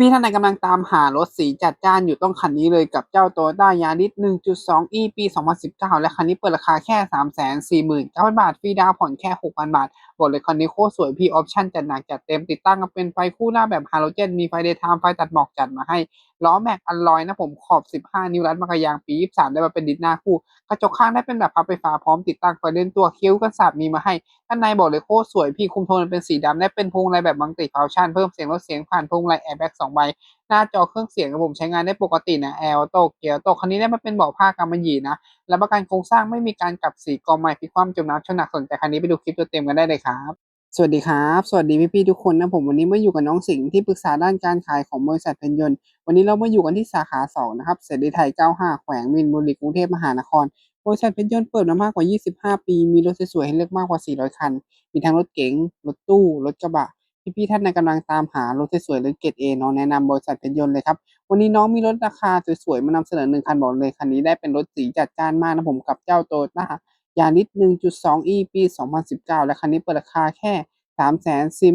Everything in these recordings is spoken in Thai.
พี่ๆท่านใดกำลังตามหารถสีจัดจ้านอยู่ต้องคันนี้เลยกับเจ้าโต้ได้ยานิด 1.2e ปี 2019 และคันนี้เปิดราคาแค่ 349,000 บาท ฟรีดาวผ่อนแค่ 6,000 บาท บอกเลยคันนี้โคตรสวยพี่ออปชั่นจัดหนักจัดเต็มติดตั้งกับเป็นไฟคู่หน้าแบบฮาโลเจน มีไฟเดย์ไทม์ไฟตัดหมอกจัดมาให้ ล้อแม็กอัลลอยนะผมขอบ 15 นิ้วรัดมากระยางปี 23 ได้มาเป็นดิสหน้าคู่ กระจกข้างได้เป็นแบบพับไฟฟ้าพร้อมติดตั้งไฟเล่นตัวคิ้วกันสาบมีมาให้ด้านในบอกเลยโคตรสวยพี่คุมโทนเป็นสีดำได้เป็นพวงไรแบบมังติฟังก์ชันเพิ่มเสียงลดเสียงผ่านพวงไรแอร์แบ็กสองใบ น้าจอเครื่องเสียงระบบใช้งานได้ปกตินะแอร์โตเกียร์โตคันนี้ได้มาเป็นเบาะผ้ากำมะหยี่นะและประกันโครงสร้างไม่มีการกลับสีกองไม้พลิกคว่ำจมน้ำชนหนักสนใจคันนี้ไปดูคลิปตัวเต็มกันได้เลยครับสวัสดีครับ สวัสดีพี่ๆทุกคนนะผมวันนี้มาอยู่กับน้องสิงห์ที่ปรึกษาด้านการขายของบริษัทเพนยนต์วันนี้เรามาอยู่กันที่สาขา2นะครับเสรีไทย 95 แขวงมินบุรีกรุงเทพมหานครบริษัทเพนยนต์เปิดมามากกว่า 25 ปี มีรถสวยๆให้เลือกมากกว่า 400 คัน มีทั้งรถเก๋งรถตู้ รถกระบะ พี่ๆท่านใดกำลังตามหารถสวยๆหรือเกรดเอน้องแนะนำบริษัทเพนยนต์เลยครับ วันนี้น้องมีรถราคาสวยๆ มานำเสนอหนึ่งคันบอกเลยคันนี้ได้เป็นรถสีจัดจ้านมากนะผมกับเจ้าโตโยต้ายาริส 1.2e ปี 2019 และคันนี้เปิดราคาแค่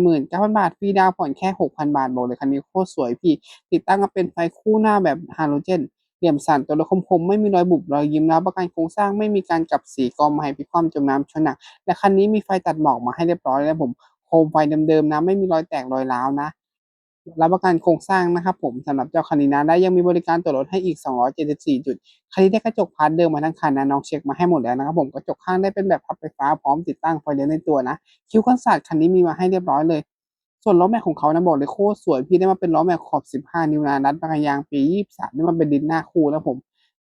349,000 บาทฟรีดาวผ่อนแค่ 6,000 บาทบอกเลยคันนี้โคตรสวยพี่ ติดตั้งก็เป็นไฟคู่หน้าแบบฮาโลเจนเหลี่ยมสันตัวรถคมๆ ไม่มีรอยบุบรอยยิ้มแล้วประกันโครงสร้างไม่มีการกลับสีกองไม้พิคว่ำจมน้ำชนหนัก และคันนี้มีไฟตัดหมอกมาให้เรียบร้อยแล้วผม โคมไฟเดิมๆนะ ไม่มีรอยแตกรอยร้าวนะ รับประกันโครงสร้างนะครับผมสำหรับเจ้าคันนี้นะและยังมีบริการตรวจรถให้อีก 274 จุด คันนี้ได้กระจกพาร์ทเดิมมาทั้งคันนะน้องเช็คมาให้หมดแล้วนะครับผมกระจกข้างได้เป็นแบบพับไฟฟ้าพร้อมติดตั้งไฟเลี้ยวในตัวนะ คิ้วกันศาสตร์คันนี้มีมาให้เรียบร้อยเลย ส่วนล้อแม็กของเขานะบอกเลยโคตรสวยพี่ได้มาเป็นล้อแม็กขอบ 15 นิ้วนะนัดบางยางปี23ได้มาเป็นดินหน้าคู่นะผม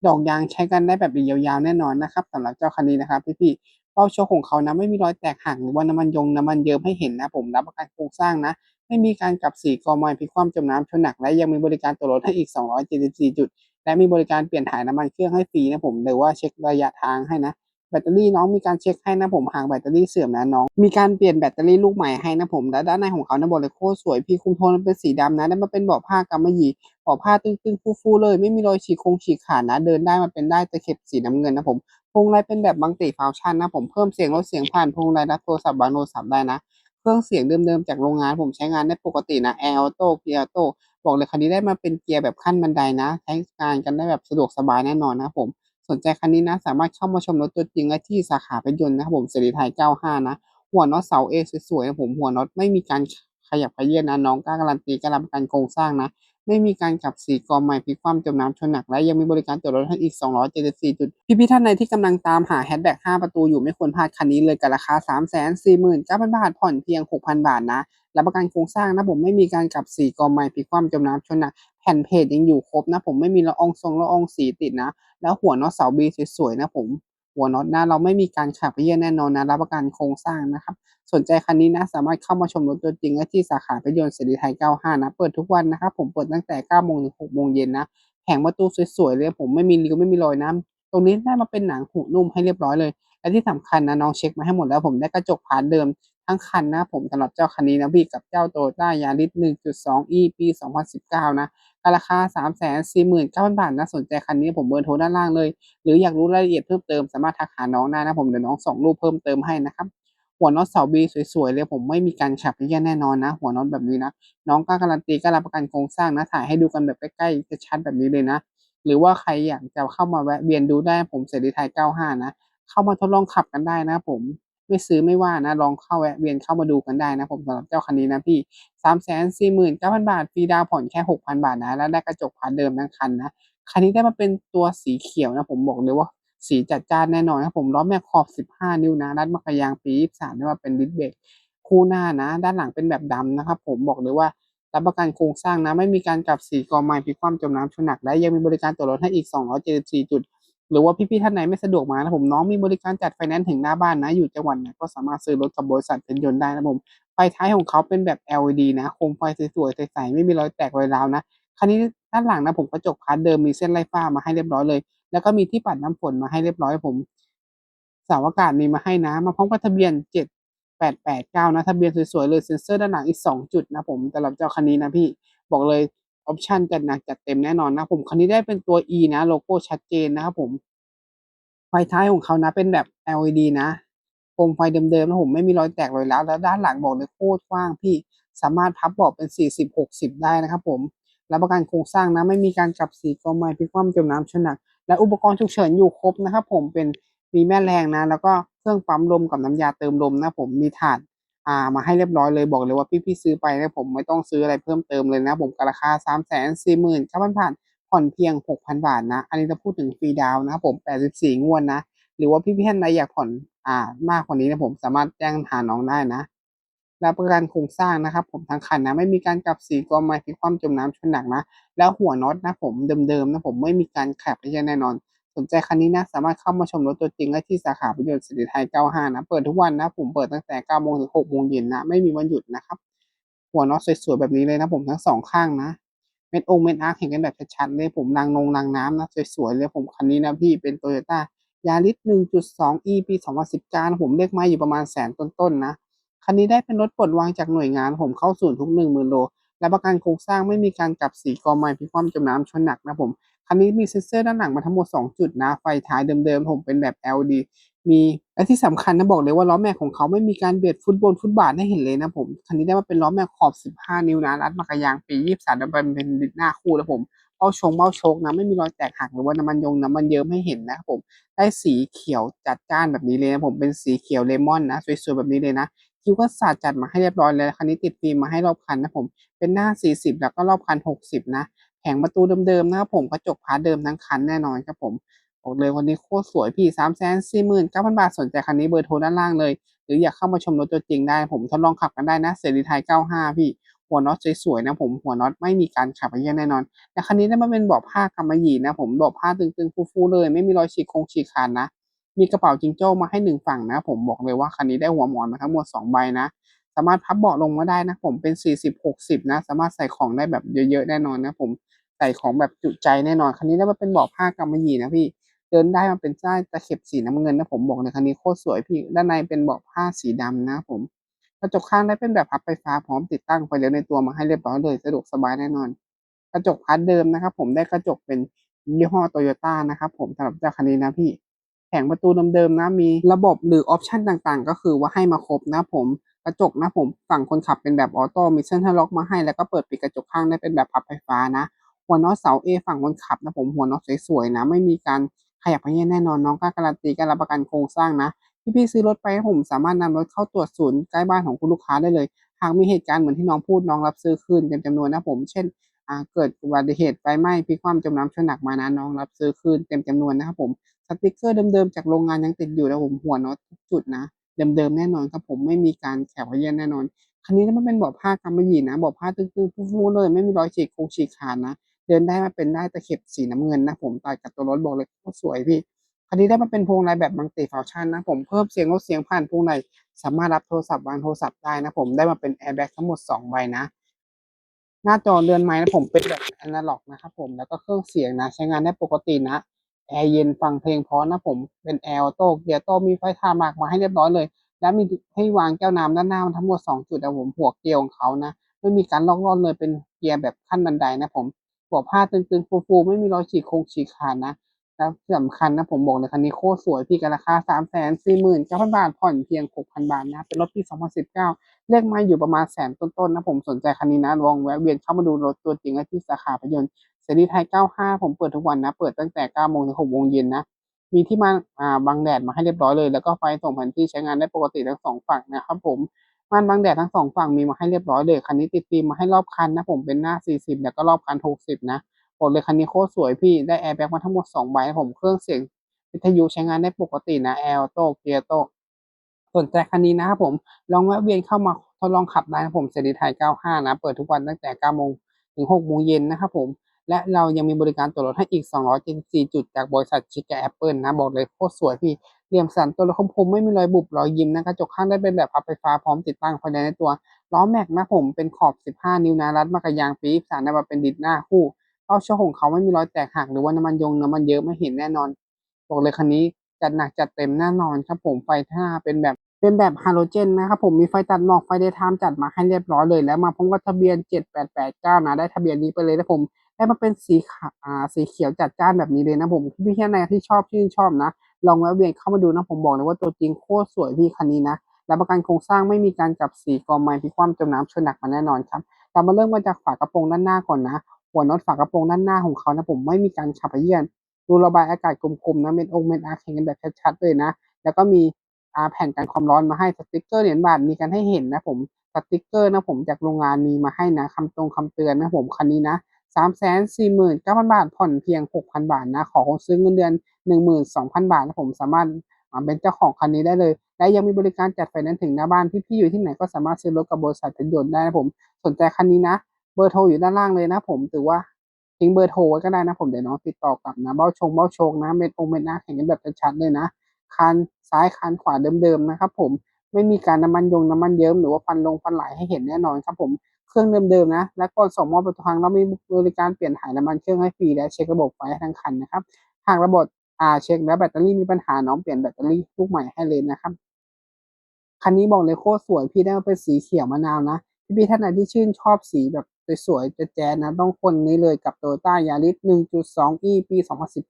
ดอกยางใช้กันได้แบบยาวๆแน่นอนนะครับสำหรับเจ้าคันนี้นะครับพี่ๆ เป้าโชคของเขานะไม่มีรอยแตกหักหรือว่าน้ำมันยงน้ำมันเยิ้มให้เห็นนะผมรับประกันโครงสร้างนะ ไม่มีการกลับสีกอมอยพิคว่ำจมน้ำชนหนักและยังมีบริการตรวรถให้อีก 274 จุด และมีบริการเปลี่ยนถ่ายน้ำมันเครื่องให้ฟรีนะผมหรือว่าเช็คระยะทางให้นะแบตเตอรี่น้องมีการเช็คให้นะผมหากแบตเตอรี่เสื่อมนะน้อง มีการเปลี่ยนแบตเตอรี่ลูกใหม่ให้นะผมและด้านในของเขานะบอกเลยโคตรสวยพี่คุมโทนมันเป็นสีดำนะได้มาเป็นเบาะผ้ากำมะหยี่ เบาะผ้าตึงๆ ฟูๆเลย ไม่มีรอยฉีกคงฉีกขาดนะ เดินได้มาเป็นได้ตะเข็บสีน้ำเงินนะผมพวงไรเป็นแบบมังติฟังก์ชันนะผมเพิ่มเสียงลดเสียงผ่านพวงไรรับโทรศัพท์บางโทรศัพท์ได้นะ เครื่องเสียงเดิมๆจากโรงงานผมใช้งานได้ปกตินะแอร์ออโต้เกียร์ออโต้บอกเลยคันนี้ได้มาเป็นเกียร์แบบขั้นบันไดนะ ใช้งานกันได้แบบสะดวกสบายแน่นอนนะผมสนใจคันนี้นะ สามารถเข้ามาชมรถตัวจริงได้ที่สาขาเป็นยนต์นะครับผมเสรีไทย 95 นะ หัวน็อตเสาเอสวยๆนะผมหัวน็อตไม่มีการขยับขยื่นนะน้องกล้าการันตีการรับประกันโครงสร้างนะ ไม่มีการกับสีกอไม้พลิกคว่ำจมน้ำชนหนักและยังมีบริการตรวจรถให้อีก 274 จุด พี่ๆท่านใดที่กำลังตามหาแฮชแบ็ก5ประตูอยู่ไม่ควรพลาดคันนี้เลยกับราคา 349,000 บาท ผ่อนเพียง 6,000 บาทนะรับประกันโครงสร้างนะผมไม่มีการกับสีกอไม้พลิกคว่ำจมน้ำชนหนักแผ่นเพจยังอยู่ครบนะผมไม่มีละอองทรงละอองสีติดนะ แล้วหัวนอเสาบีสวยๆนะผม หัวน็อตนะเราไม่มีการขับเยี่ยแน่นอนนะรับประกันโครงสร้างนะครับสนใจคันนี้นะสามารถเข้ามาชมรถตัวจริงได้ที่สาขาพยนต์เสรีไทย 95 นะ เปิดทุกวันนะครับผมเปิดตั้งแต่ 9 โมงถึง 6 โมงเย็นนะแผงประตูสวยๆเลยผมไม่มีริ้วไม่มีรอยน้ำตรงนี้ได้มาเป็นหนังหูนุ่มให้เรียบร้อยเลย และที่สำคัญนะน้องเช็คมาให้หมดแล้วผมได้กระจกผ่านเดิม ทั้งคันนะผมสำหรับเจ้าคันนี้นะพี่กับเจ้าโตต้ายาริส 1.2e ปี 2019 นะราคา 349,000 บาทนะสนใจคันนี้ผมเบอร์โทรด้านล่างเลย หรืออยากรู้รายละเอียดเพิ่มเติมสามารถทักหาน้องได้นะผมเดี๋ยวน้องส่งรูปเพิ่มเติมให้นะครับหัวน็อตเสาบีสวยๆเลยผมไม่มีการขับเยี่ยแน่นอนนะ หัวน็อตแบบนี้นะน้องกล้าการันตีกล้ารับประกันโครงสร้างนะถ่ายให้ดูกันแบบใกล้ๆจะชัดแบบนี้เลยนะ หรือว่าใครอยากจะเข้ามาแวะเวียนดูได้ผมเสรีไทย95 นะ เข้ามาทดลองขับกันได้นะผม ไม่ซื้อไม่ว่านะ ลองเข้าแวะเวียนเข้ามาดูกันได้นะผมสำหรับเจ้าคันนี้นะพี่349,000บาทฟรีดาวผ่อนแค่6,000บาทนะ แล้วได้กระจกพาร์ทเดิมทั้งคันนะ คันนี้ได้มาเป็นตัวสีเขียวนะผมบอกเลยว่าสีจัดจ้านแน่นอนครับผมล้อแม็กขอบ 15 นิ้วนะรัดมากยางปี 23ได้มาเป็นดิสเบรกคู่หน้านะ ด้านหลังเป็นแบบดำนะครับผมบอกเลยว่ารับประกันโครงสร้างนะ ไม่มีการกลับสีกอไม้พิคว่ำจมน้ำชนหนัก และยังมีบริการตรวจรถให้อีก 274 จุด หรือว่าพี่ๆท่านไหนไม่สะดวกมานะผมน้องมีบริการจัดไฟแนนซ์ถึงหน้าบ้านนะ อยู่จังหวัดไหนก็สามารถซื้อรถกับบริษัทเป็นยนต์ได้นะผมไฟท้ายของเขาเป็นแบบ LED นะโคมไฟสวยๆใสๆไม่มีรอยแตกรอยร้าวนะคันนี้ด้านหลังนะผมกระจกพาร์ทเดิมมีเส้นไล่ฟ้ามาให้เรียบร้อยเลย แล้วก็มีที่ปัดน้ำฝนมาให้เรียบร้อยผมเสาอากาศมีมาให้นะมาพร้อมกับทะเบียน7889นะทะเบียนสวยๆเลยเซ็นเซอร์ด้านหลังอีก2จุดนะผมสำหรับเจ้าคันนี้นะพี่บอกเลย ออปชั่นจัดหนักจัดเต็มแน่นอนนะผมคันนี้ได้เป็นตัว E นะ โลโก้ชัดเจนนะครับผมไฟท้ายของเขานะเป็นแบบ LED นะโคมไฟเดิมๆนะผมไม่มีรอยแตกรอยร้าวแล้วด้านหลังบอกเลยโคตรกว้างพี่สามารถพับเบาะเป็น 40 60 ได้นะครับผมรับประกันโครงสร้างนะไม่มีการกลับสีกอไม้พลิกคว่ำจมน้ำชนหนัก และอุปกรณ์ฉุกเฉินอยู่ครบนะครับผมเป็นมีแม่แรงนะ แล้วก็เครื่องปั๊มลมกับน้ำยาเติมลมนะผมมีถาด อ่ามาให้เรียบร้อยเลยบอกเลยว่าพี่ๆซื้อไปนะผมไม่ต้องซื้ออะไรเพิ่มเติมเลยนะ ผมกราคา3 4 0 0 0 0 9 0 0 0บาทผ่อนเพียง 6,000 บาทนะ อันนี้เราพูดถึงฟรีดาวนะครับผม 84 งวดนะหรือว่าพี่ๆท่านใดอยากผ่อนอ่ามากกว่านี้นะผมสามารถแจ้งหาน้องได้นะรับประกันโครงสร้างนะครับผมทั้งคันนะไม่มีการกลับสีกอไม้พลิกคว่ำจมน้ำชนหนักนะ แล้วหัวน็อตนะผมเดิมๆนะผมไม่มีการแคบใช่แน่นอน สนใจคันนี้นะ สามารถเข้ามาชมรถตัวจริงได้ที่สาขาประโยชน์สิริไทย 95 นะ เปิดทุกวันนะ ผมเปิดตั้งแต่ 9 โมงถึง 6 โมงเย็นนะ ไม่มีวันหยุดนะครับ หัวน็อตสวยๆ แบบนี้เลยนะผมทั้งสองข้างนะ เม็ดองเม็ดอาร์คเห็นกันแบบชัดๆเลย ผมนางนงนางน้ำนะ สวยๆ เลยผมคันนี้นะพี่เป็นโตโยต้ายาริส1.2 e ปี 2019 ผมเลขไม้อยู่ประมาณแสนต้นๆนะ คันนี้ได้เป็นรถปลดวางจากหน่วยงาน ผมเข้าศูนย์ทุก 10,000โลและประกันโครงสร้างไม่มีการกลับสีกอไม้พิคว่ำจมน้ำชนหนักนะผม คันนี้มีเซ็นเซอร์ด้านหลังมาทั้งหมด 2 จุดนะ ไฟท้ายเดิมๆ ผมเป็นแบบ LED มีและที่สำคัญนะบอกเลยว่าล้อแม็กของเขาไม่มีการเบียดฟุตบอลฟุตบาทให้เห็นเลยนะผม คันนี้ได้มาเป็นล้อแม็กขอบ 15 นิ้วนะรัดมากระยางปี23แล้วเป็นดินหน้าคู่แล้วผมเบ้าชงเบ้าโชกนะไม่มีรอยแตกหักหรือว่าน้ำมันยงน้ำมันเยิ้มให้เห็นนะครับผม ได้สีเขียวจัดจ้านแบบนี้เลยนะผมเป็นสีเขียวเลมอนนะสวยๆแบบนี้เลยนะคิวก็สาดจัดมาให้เรียบร้อยเลยคันนี้ติดฟิล์มมาให้รอบคันนะผม เป็นหน้า 40 แล้วก็รอบคัน 60 นะ แผงประตูเดิมๆนะครับผมกระจกพาเดิมทั้งคันแน่นอนครับผมบอกเลยวันนี้โคตรสวยพี่3 4 9 0 0 0บาทสนใจคันนี้เบอร์โทรด้านล่างเลย หรืออยากเข้ามาชมรถตัวจริงได้ ผมทดลองขับกันได้นะเสรีไทย95พี่ หัวน็อตสวยๆนะผมหัวน็อตไม่มีการขับไปเยี่ยแน่นอน แต่คันนี้ได้มาเป็นเบาะผ้ากำมะหยี่นะผมเบาะผ้าตึงๆฟูๆเลย ไม่มีรอยฉีกคงฉีกขาดนะ มีกระเป๋าจิงโจ้มาให้หนึ่งฝั่งนะ ผมบอกเลยว่าคันนี้ได้หัวหมอนมาทั้งหมด2ใบนะ สามารถพับเบาะลงมาได้นะผมเป็น 40 60 นะ สามารถใส่ของได้แบบเยอะๆแน่นอนนะผมใส่ของแบบจุใจแน่นอน คันนี้ได้มาเป็นเบาะผ้ากำมะหยี่นะพี่เดินได้มาเป็นใต้ตะเข็บสีน้ำเงินนะผมบอกเลยคันนี้โคตรสวยพี่ด้านในเป็นเบาะผ้าสีดำนะผมกระจกข้างได้เป็นแบบพับไฟฟ้าพร้อมติดตั้งไฟเลี้ยวในตัวมาให้เรียบร้อยเลยสะดวกสบายแน่นอน กระจกพาร์ทเดิมนะครับผมได้กระจกเป็นยี่ห้อโตโยต้านะครับผมสำหรับเจ้าคันนี้นะพี่แผงประตูเดิมๆนะมีระบบหรือออปชันต่างๆ ก็คือว่าให้มาครบนะผม กระจกนะผมฝั่งคนขับเป็นแบบออโต้มีเส้นทล็อกมาให้แล้วก็เปิดปิดกระจกข้างได้เป็นแบบพับไฟฟ้านะ หัวน็อตเสาเอฝั่งคนขับนะผมหัวน็อตสวยๆนะ ไม่มีการขยับเยี้ยแน่นอนน้องกล้าการันตีการรับประกันโครงสร้างนะที่พี่ซื้อรถไปผมสามารถนำรถเข้าตรวจศูนย์ใกล้บ้านของคุณลูกค้าได้เลย หากมีเหตุการณ์เหมือนที่น้องพูดน้องรับซื้อคืนเต็มจำนวนนะผม เช่นเกิดอุบัติเหตุไฟไหม้พลิกคว่ำจมน้ำชนหนักมานะน้องรับซื้อคืนเต็มจำนวนนะครับผมสติกเกอร์เดิมๆจากโรงงานยังติดอยู่นะผมหัวน็อตทุกจุดนะ เดิมๆแน่นอนครับผมไม่มีการแขกเยียนแน่นอน คันนี้มันเป็นเบาะผ้ากำมะหยี่นะเบาะผ้าตึงๆฟูๆเลย ไม่มีรอยฉีกโครงฉีกขาดนะ เดินได้มาเป็นได้ตะเข็บสีน้ำเงินนะผมตัดกับตัวรถบอกเลยโคตรสวยพี่คันนี้ได้มาเป็นพวงมาลัยแบบมัลติฟังชันนะผมเพิ่มเสียงลดเสียงผ่านพวงมาลัยสามารถรับโทรศัพท์วางโทรศัพท์ได้นะผมได้มาเป็นแอร์แบ็กทั้งหมด2ใบนะหน้าจอเรือนไม้นะผมเป็นแบบอนาล็อกนะครับผมแล้วก็เครื่องเสียงนะ ใช้งานได้ปกตินะ แอร์เย็นฟังเพลงเพราะนะผมเป็นแอร์โต้เกียร์โต้มีไฟทาหมากมาให้เรียบร้อยเลย แล้วมีให้วางแก้วน้ำด้านหน้ามันทั้งหมด 2 จุดนะผมหัวเกลียวของเขานะไม่มีการลอกล่อนเลยเป็นเกียร์แบบขั้นบันไดนะผมหัวผ้าตึงๆฟูๆไม่มีรอยฉีกโครงฉีกขาดนะแล้วสำคัญนะผมบอกเลยคันนี้โคตรสวยพี่กันราคา3 4 9 0 0 0บาท ผ่อนเพียง 6,000 บาทนะ เป็นรถปี 2019 เลขไมาอยู่ประมาณแสนต้นๆนะผมสนใจคันนี้นะ ลองแวะเวียนเข้ามาดูรถตัวจริงที่สาขาพยนต์ เสรีไทย 95 ผมเปิดทุกวันนะ เปิดตั้งแต่ 9 โมงถึง 6 โมงเย็นนะ มีที่มาอ่าบังแดดมาให้เรียบร้อยเลย แล้วก็ไฟส่งแผนที่ใช้งานได้ปกติทั้งสองฝั่งนะครับผมม่านบังแดดทั้งสองฝั่งมีมาให้เรียบร้อยเลย คันนี้ติดฟิล์มมาให้รอบคันนะผมเป็นหน้า 40 แล้วก็รอบคัน 60 นะบอกเลยคันนี้โคตรสวยพี่ได้แอร์แบ็กมาทั้งหมด 2 ใบนะผมเครื่องเสียงวิทยุใช้งานได้ปกตินะแอร์โต้เกียร์โต้สนใจคันนี้นะครับผมลองแวะเวียนเข้ามาทดลองขับได้นะผมเสรีไทย 95 นะ เปิดทุกวันตั้งแต่9โมงถึง6โมงเย็นนะครับผม และเรายังมีบริการตรวจรถให้อีก 274 จุดจากบริษัทชิกแอปเปิลนะ บอกเลยโคตรสวยพี่เหลี่ยมสันตัวรถคมๆไม่มีรอยบุบรอยยิ้มนะกระจกข้างได้เป็นแบบพับไฟฟ้าพร้อมติดตั้งไฟแดงในตัว ล้อแม็กนะผมเป็นขอบ 15 นิ้วนะรัดมากระยางปีสารได้มาเป็นดิดหน้าคู่เป้าช่อของเขาไม่มีรอยแตกหักหรือว่าน้ำมันยงน้ำมันเยอะไม่เห็นแน่นอน บอกเลยคันนี้จัดหนักจัดเต็มแน่นอนครับผมไฟหน้าเป็นแบบเป็นแบบฮาโลเจนนะครับผมมีไฟตัดหมอกไฟเดย์ไทม์จัดมาให้เรียบร้อยเลย แล้วมาพร้อมกับทะเบียน 7889นะได้ทะเบียนนี้ไปเลยนะผม ได้มาเป็นสีขาวอ่าสีเขียวจัดจ้านแบบนี้เลยนะผมพี่แค่ไหนที่ชอบชื่นชอบนะ ลองแวะเวียนเข้ามาดูนะผมบอกเลยว่าตัวจริงโคตรสวยพี่คันนี้นะรับประกันโครงสร้างไม่มีการกลับสีกอไม้พลิคว่ำจมน้ำชนหนักมาแน่นอนครับเรามาเริ่มมาจากฝากระโปรงด้านหน้าก่อนนะ หัวน็อตฝากระโปรงด้านหน้าของเขานะผมไม่มีการขับเยียนรูระบายอากาศกลมๆนะเม็ดองเม็ดอาร์เห็นกันแบบชัดๆเลยนะ แล้วก็มีอาแผ่นกันความร้อนมาให้สติกเกอร์เหรียญบาทมีกันให้เห็นนะผมสติกเกอร์นะผมจากโรงงานมีมาให้นะคำตรงคำเตือนนะผมคันนี้นะ สามแสนสี่หมื่นเก้าพันบาท ผ่อนเพียงหกพันบาทนะ ขอซื้อเงินเดือนหนึ่งหมื่นสองพันบาทนะผมสามารถเป็นเจ้าของคันนี้ได้เลย และยังมีบริการจัดไฟแนนซ์ถึงหน้าบ้าน พี่ๆอยู่ที่ไหนก็สามารถซื้อรถกับบริษัทเป็นยนต์ได้นะผม สนใจคันนี้นะ เบอร์โทรอยู่ด้านล่างเลยนะผมถือว่าทิ้งเบอร์โทรไว้ก็ได้นะผมเดี๋ยวน้องติดต่อกลับนะเบ้าชงเบ้าโชงนะเม็ดองเม็ดนะเห็นกันแบบชัดเลยนะคันซ้ายคันขวาเดิมๆนะครับผมไม่มีการน้ำมันยงน้ำมันเยิ้มหรือว่าฟันลงฟันไหลให้เห็นแน่นอนครับผม เครื่องเดิมๆนะ และก่อนส่งมอบไปทุกครั้งเรามีบริการเปลี่ยนถ่ายน้ำมันเครื่องให้ฟรีและเช็คระบบไฟทั้งคันนะครับ หากระบบอ่าเช็คแล้วแบตเตอรี่มีปัญหาน้องเปลี่ยนแบตเตอรี่ลูกใหม่ให้เลยนะครับคันนี้บอกเลยโคตรสวยพี่ได้มาเป็นสีเขียวมะนาวนะพี่พี่ท่านไหนที่ชื่นชอบสีแบบสวยๆแจ๊ดๆนะต้องคนนี้เลยกับ Toyota Yaris 1.2e ปี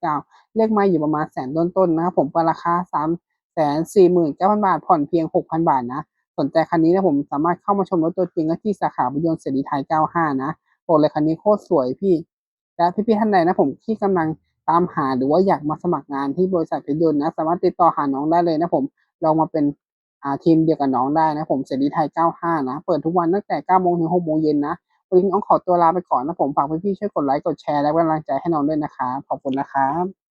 2019 เลขไม่อยู่ประมาณแสนต้นๆนะครับผมปิดราคา3แสน4หมื่นเก้าพันบาทผ่อนเพียง 6,000 บาทนะ สนใจคันนี้นะผมสามารถเข้ามาชมรถตัวจริงได้ที่สาขาบุญยนต์เสรีไทย 95 นะบอกเลยคันนี้โคตรสวยพี่ และพี่ๆท่านใดนะผมที่กำลังตามหาหรือว่าอยากมาสมัครงานที่บริษัทเพชรยนต์นะ สามารถติดต่อหาน้องได้เลยนะผมลองมาเป็นอาทีมเดียวกับน้องได้นะผมเสรีไทย 95 นะ เปิดทุกวันตั้งแต่9โมงถึง6โมงเย็นนะวันนี้น้องขอตัวลาไปก่อนนะผมฝากพี่ๆช่วยกดไลค์กดแชร์และก็กำลังใจให้น้องด้วยนะครับขอบคุณนะครับ